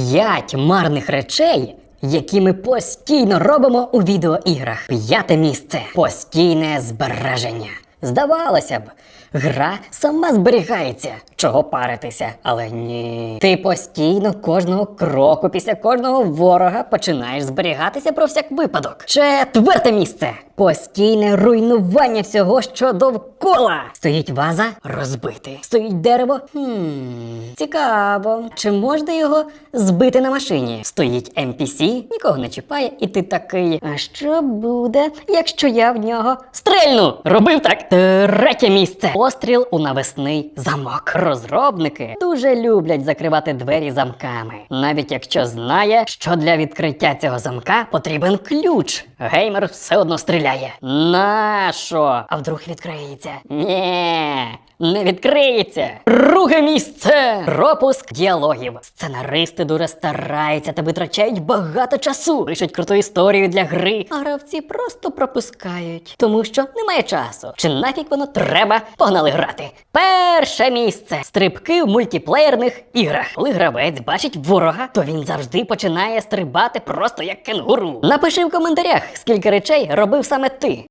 П'ять марних речей, які ми постійно робимо у відеоіграх. П'яте місце постійне збереження. Здавалося б, гра сама зберігається. Чого паритися? Але ні. Ти постійно кожного кроку після кожного ворога починаєш зберігатися про всяк випадок. Четверте місце постійне руйнування всього, що довкола. Стоїть ваза розбити. Стоїть дерево. Хм, цікаво. Чи можна його збити на машині? Стоїть NPC, нікого не чіпає, і ти такий. А що буде, якщо я в нього стрельну? Робив так. Третє місце. Постріл у навесний замок. Розробники дуже люблять закривати двері замками, навіть якщо знає, що для відкриття цього замка потрібен ключ. Геймер все одно стріляє. Нащо? А вдруг відкриється? Ні, не відкриється. Друге місце. Пропуск діалогів. Сценаристи дуже стараються та витрачають багато часу. Пишуть круту історію для гри, а гравці просто пропускають, тому що немає часу. Чи нафіг воно треба? Погнали грати. Перше місце. Стрибки в мультиплеєрних іграх. Коли гравець бачить ворога, то він завжди починає стрибати просто як кенгуру. Напиши в коментарях, скільки речей робив саме ти.